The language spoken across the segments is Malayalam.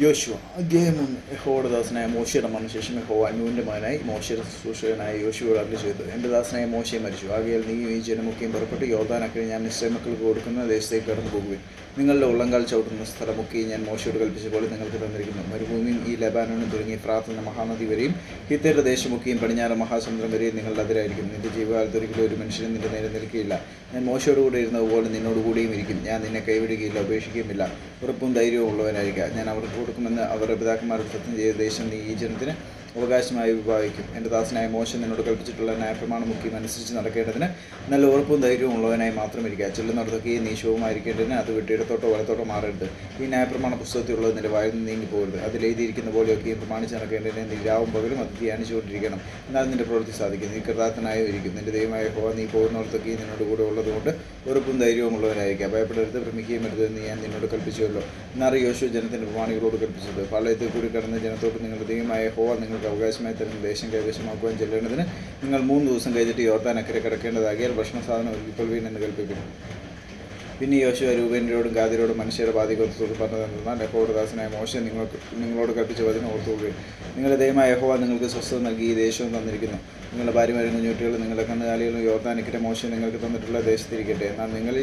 യോശുവ. അദ്ദേഹം യഹോയുടെ ദാസനായ മോശയുടെ മരണശേഷം യഹോവ അന്നൂന്റെ മകനായി മോശയുടെ ശുശ്രൂഷകനായ യോശുവോട് അഗ്നി ചെയ്തു. എന്റെ ദാസനായ മോശയെ മരിച്ചു. ആകയാൽ നീയും ഈ ജനമൊക്കെയും പുറപ്പെട്ട് യോധാനക്കിന് ഞാൻ നിശ്ചയമക്കൾക്ക് കൊടുക്കുന്ന ദേശത്തേക്ക് കടന്നു പോകുവിൻ. നിങ്ങളുടെ ഉള്ളങ്കാൽ ചവിട്ടുന്ന സ്ഥലമൊക്കെ ഞാൻ മോശയോട് കൽപ്പിച്ച പോലെ നിങ്ങൾക്ക് തന്നിരിക്കുന്നു. മരുഭൂമിയും ഈ ലബാനോനും തുടങ്ങി പ്രാർത്ഥന മഹാനദി വരെയും ഹിത്തേരുടെ ദേശമൊക്കെയും പടിഞ്ഞാറ് മഹാസമുദ്രം വരെയും നിങ്ങളുടെ അതിരായിരിക്കും. നിന്റെ ജീവകാലത്ത് ഒരിക്കലും ഒരു മനുഷ്യനും നിന്റെ നേരെ നിൽക്കുകയില്ല ഞാൻ മോശയോട് കൂടെ ഇരുന്നതുപോലെ നിന്നോടുകൂടിയും ഇരിക്കും. ഞാൻ നിന്നെ കൈവിടുകയില്ല ഉപേക്ഷിക്കുകയുമില്ല. ഉറപ്പും ധൈര്യവും ഉള്ളവനായിരിക്കുക ഞാൻ അവർക്ക് കൊടുക്കുമെന്ന് അവരുടെ പിതാക്കന്മാരോട് സത്യം ചെയ്ത ദേശം നീ ഈ ജനത്തിന് അവകാശമായി വിഭാവിക്കും എന്റെ ദാസനായ മോശം നിന്നോട് കൽപ്പിച്ചിട്ടുള്ള ന്യായപ്രമാണം മുഖ്യം അനുസരിച്ച് നടക്കേണ്ടതിന് നല്ല ഉറപ്പും ധൈര്യവും ഉള്ളവനായി മാത്രം ഇരിക്കുക ചെല്ലുന്നിടത്തൊക്കെ ഈ നീശവുമായിരിക്കേണ്ടതിന് അത് വിട്ടിടത്തോട്ടോ വലത്തോട്ടോ മാറരുത്. ഈ ന്യായപ്രമാണ പുസ്തകത്തിലുള്ളത് നിന്റെ വായിൽ നിന്ന് നീങ്ങി പോകരുത്. എഴുതിയിരിക്കുന്ന പോലെയൊക്കെയും പ്രമാണിച്ച് നടക്കേണ്ടതിന് നീ രാവും പകലും അത് ധ്യാനിച്ചുകൊണ്ടിരിക്കണം. എന്നാൽ നിന്റെ പ്രവൃത്തി സാധിക്കും നീ കൃതാർത്ഥനായും ഇരിക്കും നിന്റെ ദൈവമായ ഹോവ നീ പോകുന്നിടത്തൊക്കെ നിന്നോട് കൂടെ ഉള്ളതുകൊണ്ട് ഉറപ്പും ധൈര്യവും ഉള്ളവനായിരിക്കുക. ഭയപ്പെടരുത് ഭ്രമിക്കുകയും അരുത് ഞാൻ നിന്നോട് കൽപ്പിച്ചുവല്ലോ. എന്നറിയോശു ജനത്തിന്റെ പ്രമാണികളോട് കൽപ്പിച്ചത്. പാളയത്തിൽ കൂടി കടന്ന ജനത്തോട് നിങ്ങളുടെ ദൈവമായ ഹോവ നിങ്ങൾക്ക് അവകാശമായി തരുന്ന ദേശം കൈവശമാക്കുകയും ചെല്ലേണ്ടതിന് നിങ്ങൾ മൂന്ന് ദിവസം കഴിഞ്ഞിട്ട് യോർത്താൻ അക്കരെ കിടക്കേണ്ടതാകിയാൽ ഭക്ഷണ സാധനം എന്ന് കൽപ്പിക്കുന്നു. പിന്നെ യോശുവ രൂപേന്ദ്രയോടും ഗാദിരോടും മനുഷ്യരുടെ ബാധികത്തോട് പറഞ്ഞതെന്നാൽ യഹോയുടെ ദാസനായ മോശ നിങ്ങൾക്ക് നിങ്ങളോട് കൽപ്പിച്ച വചനം ഓർത്തുകൊള്ളുകയും നിങ്ങളുടെ ദൈവമായ യഹോവ നിങ്ങൾക്ക് സ്വസ്ഥത നൽകി ഈ ദേശവും തന്നിരിക്കുന്നു. നിങ്ങളുടെ ഭാര്യമാരും കുഞ്ഞുകുട്ടികളും നിങ്ങളുടെ കന്നുകാലികളും യോർത്താനിക്കരെ മോശം നിങ്ങൾക്ക് തന്നിട്ടുള്ള ദേശത്തിരിക്കട്ടെ. എന്നാൽ നിങ്ങൾ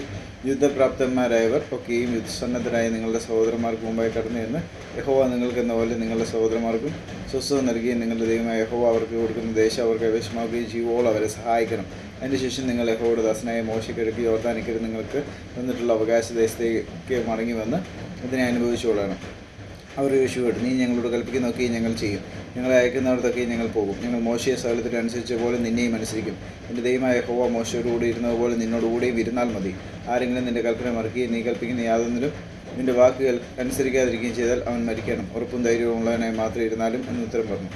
യുദ്ധപ്രാപ്തന്മാരായവർ ഒക്കെയും യുദ്ധസന്നദ്ധരായ നിങ്ങളുടെ സഹോദരന്മാർക്ക് മുമ്പായി കടന്നു എന്ന് യഹോവ നിങ്ങൾക്ക് എന്ന പോലെ നിങ്ങളുടെ സഹോദരന്മാർക്കും സ്വസ്ഥത നൽകുകയും നിങ്ങളുടെ ദൈവമായ യഹോവ അവർക്ക് കൊടുക്കുന്ന ദേശം അവർക്ക് കൈവശമാക്കുകയും ജീവോളം അവരെ സഹായിക്കണം. അതിനുശേഷം നിങ്ങൾ യഹോയുടെ ദാസനായ മോശക്കിഴക്ക് യോർത്താനിക്കര് നിങ്ങൾക്ക് തന്നിട്ടുള്ള അവകാശ ദേശത്തേക്ക് മടങ്ങി വന്ന് ഇതിനെ അനുഭവിച്ചുകൊള്ളണം അവർ യോശുവോട് നീ ഞങ്ങളോട് കൽപ്പിക്കുന്നതൊക്കെ ഞങ്ങൾ ചെയ്യും. ഞങ്ങളെ അയക്കുന്നവർക്കൊക്കെ ഞങ്ങൾ പോകും. ഞങ്ങൾ മോശയെ സകലത്തിനനുസരിച്ച പോലെ നിന്നെയും അനുസരിക്കും. എന്റെ ദൈവമായ ഹോവ മോശയോട് കൂടി ഇരുന്നതുപോലെ നിന്നോടുകൂടിയും ഇരുന്നാൽ മതി. ആരെങ്കിലും നിന്റെ കൽപ്പന മറക്കുകയും നീ കൽപ്പിക്കുന്ന യാതൊന്നിലും നിന്റെ വാക്കുകൾ അനുസരിക്കാതിരിക്കുകയും ചെയ്താൽ അവൻ മരിക്കണം. ഉറപ്പും ധൈര്യവും ഉള്ളവനായി മാത്രം ഇരുന്നാലും എന്ന് ഉത്തരം പറഞ്ഞു.